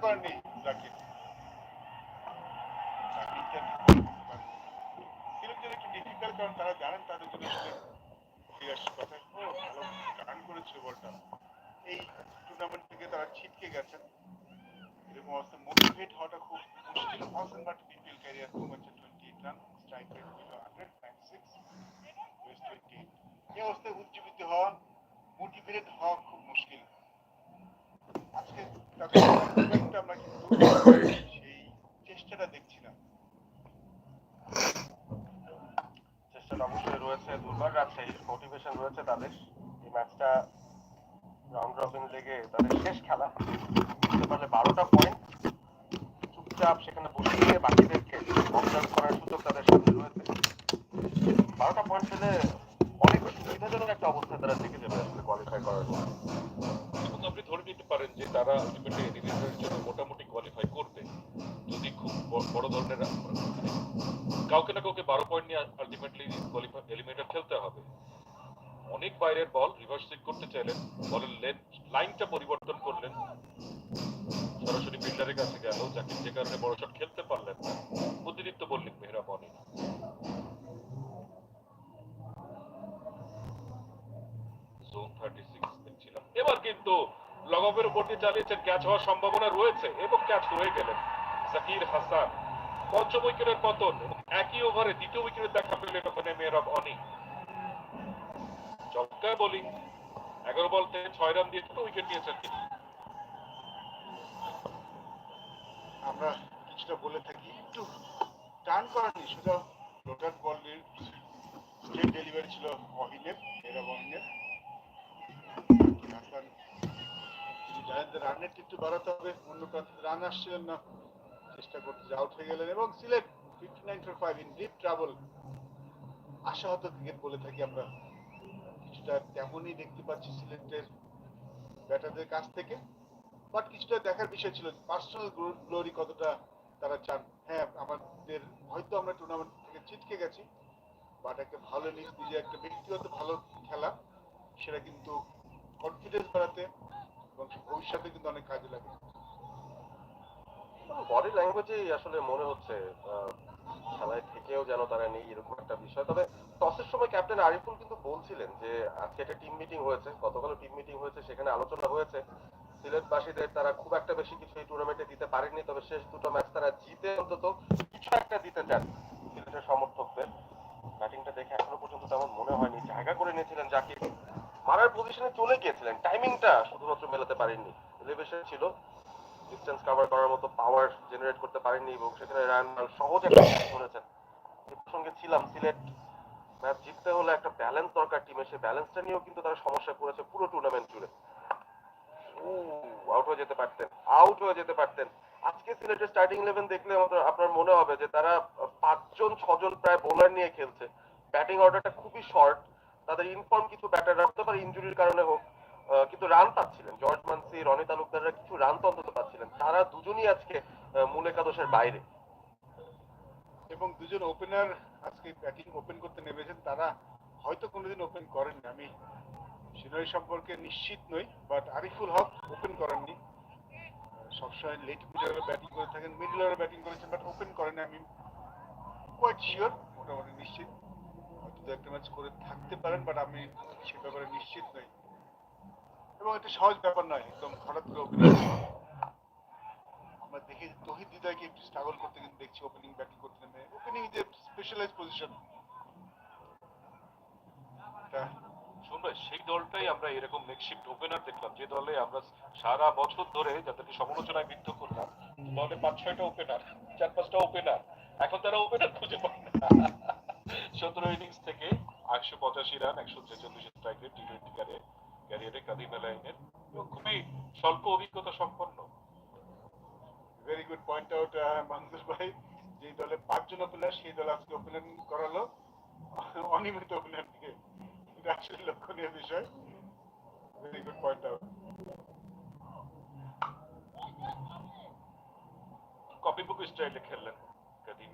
করেননি জাকির ছিটকে গেছেন। এরকম মোটিভেট হওয়াটা খুব মুশকিল। হাসান বাট উজ্জীবিত হওয়া মোটিভেটেড হওয়া খুব মুশকিল আজকে তাদের খুব একটা চেষ্টাটা দেখছি না চেষ্টাটা অবশ্যই রয়েছে দুর্বার রাজশাহীর মোটিভেশন রয়েছে তাদের। এই ম্যাচটা রাউন্ড রবিন লেগে তাদের শেষ খেলা। বুঝতে পারলে বারোটা পয়েন্ট চুপচাপ সেখানে বসে দিয়ে বাকিদেরকে অবজার্ভ করার সুযোগ তাদের সামনে রয়েছে। বারোটা পয়েন্ট পেলে অনেক সুবিধাজনক একটা অবস্থায় তারা থেকে যাবে আসলে কোয়ালিফাই করার জন্য। নিতে পারেন যে তারা আলটিমেটলি এলিমিনেটরের জন্য মোটামুটি কোয়ালিফাই করবে। যদি খুব বড় ধরনের কাউকে না কাউকে বারো পয়েন্ট নিয়ে আলটিমেটলি কোয়ালিফাই এলিমিনেটর খেলতে হবে। অনেক বাইরের বল রিভার্স সুইং করতে চাইলেন বলের লেন লাইনটা পরিবর্তন করলেন। সরাসরি ফিল্ডারের কাছে গেল, যাকে যে কারণে বড় শট খেলতে পারলেন না। অতিরিক্ত বললেন মেহরা বনি জোন থার্টি সিক্স এবার কিন্তু লগ অফের উপর দিয়ে চালিয়েছেন ক্যাচ হওয়ার সম্ভাবনা রয়েছে এবং ক্যাচ রয়ে গেলেন জাকির হাসান। পঞ্চম উইকেটের পতন একই ওভারে দ্বিতীয় উইকেটের দেখা পেলেন ওখানে মেহরাব অনি। চমৎকার বোলিং এগারো বল থেকে ছয় রান দিয়ে দুটো উইকেট নিয়েছেন তিনি। আমরা কিছুটা বলে থাকি, একটু টার্ন করানি শুধু লোটার বলের ডেলিভারি ছিল অহিনের এরা অহিনের হাসান তিনি জানেন যে রান রেট একটু বাড়াতে হবে, অন্য রান চেষ্টা করতে গেলেন। এবং Sylhet fifty nine for five in deep trouble আশাহত ক্রিকেট বলে থাকি আমরা। কিছুটা তেমনই দেখতে পাচ্ছি সিলেটের ব্যাটারদের কাছ থেকে। বাট কিছুটা দেখার বিষয় ছিল পার্সোনাল গ্লোরি কতটা তারা চান। হ্যাঁ আমাদের হয়তো আমরা টুর্নামেন্ট থেকে ছিটকে গেছি। বাট একটা ভালো নিজ নিজে একটা ব্যক্তিগত ভালো খেলা, সেটা কিন্তু কনফিডেন্স বাড়াতে ভবিষ্যতে কিন্তু অনেক কাজে লাগে বডি ল্যাঙ্গুয়েজেই আসলে মনে হচ্ছে খেলায় থেকেও যেন তারা নেই, এরকম একটা বিষয়। তবে টসের সময় ক্যাপ্টেন আরিফুল কিন্তু বলছিলেন যে, আজকে একটা টিম মিটিং হয়েছে, গতকালও টিম মিটিং হয়েছে, সেখানে আলোচনা হয়েছে। সিলেটবাসীদের তারা খুব একটা বেশি কিছু এই টুর্নামেন্টে দিতে পারেনি, তবে শেষ দুটো ম্যাচ তারা জিতে অন্তত কিছু একটা দিতে চান সিলেটের সমর্থকদের। ব্যাটিংটা দেখে এখনও পর্যন্ত তেমন মনে হয়নি। জায়গা করে নিয়েছিলেন জাকির। মারার পজিশনে চলে গিয়েছিলেন। টাইমিংটা শুধুমাত্র মেলাতে পারেননি। এলিভেশন ছিল। ডিস্টেন্স কভার করার মতো পাওয়ার জেনারেট করতে পারেননি এবং সেখানে রান সহজ একটা ধরেছেন এই ছিলাম সিলেট ম্যাচ জিততে হলে একটা ব্যালেন্স দরকার টিমে সেই ব্যালেন্সটা নিয়েও কিন্তু তারা সমস্যা করেছে পুরো টুর্নামেন্ট জুড়ে। আউট হয়ে যেতে পারতেন আউট হয়ে যেতে পারতেন। আজকে সিলেটের স্টার্টিং ইলেভেন দেখলে আমাদের আপনার মনে হবে যে তারা পাঁচজন ছজন প্রায় বোলার নিয়ে খেলছে। ব্যাটিং অর্ডারটা খুবই শর্ট তাদের ইনফর্ম কিছু ব্যাটার রাখতে পারে ইনজুরির কারণে হোক কিন্তু রান পাচ্ছিলেন। জর্জ মানসি, রনি তালুকদাররা কিছু রান তো অন্তত পাচ্ছিলেন। তারা দুজনই আজকে মূল একাদশের বাইরে। এবং দুজন ওপেনার আজকে ব্যাটিং ওপেন করতে নেমেছেন। তারা হয়তো কোনোদিন ওপেন করেননি। আমি সিনারি সম্পর্কে নিশ্চিত নই বাট আরিফুল হক ওপেন করেননি। সবসময় লেট মিডলে ব্যাটিং করে থাকেন। মিডল ব্যাটিং করেছেন বাট ওপেন করেন আমি কোয়াইট শিওর মোটামুটি নিশ্চিত। দু একটা ম্যাচ করে থাকতে পারেন বাট আমি সে ব্যাপারে নিশ্চিত নই। এবং এটা সহজ ব্যাপার নয়, একদম হঠাৎ করে ওপেনিং আমরা দেখি তহিদ হৃদয়কে একটু স্ট্রাগল করতে কিন্তু দেখছি ওপেনিং ব্যাটিং করতে নেমে। ওপেনিং এ স্পেশালাইজ পজিশন শুনবে সেই দলটাই আমরা এরকম মেকশিফট ওপেনার দেখলাম। যে দলে আমরা সারা বছর ধরে যাদেরকে সমালোচনায় বিদ্ধ করলাম, দলে পাঁচ ছয়টা ওপেনার চার পাঁচটা ওপেনার এখন তারা ওপেনার খুঁজে পায় না। সতেরো ইনিংস থেকে একশো পঁচাশি রান একশো ছেচল্লিশ টি টোয়েন্টি ক্যারিয়ারে কাদিম আলাইনের এবং খুবই স্বল্প অভিজ্ঞতা সম্পন্ন। ভেরি গুড পয়েন্ট আউট ভাই যে দলে পাঁচজন ওপেনার সেই দল আজকে ওপেনিং করালো। অনিয়মিত ওপেনার দিয়ে এটা আসলে লক্ষণীয় বিষয়। Very good point out copybook স্টাইলে খেললেন কাদিম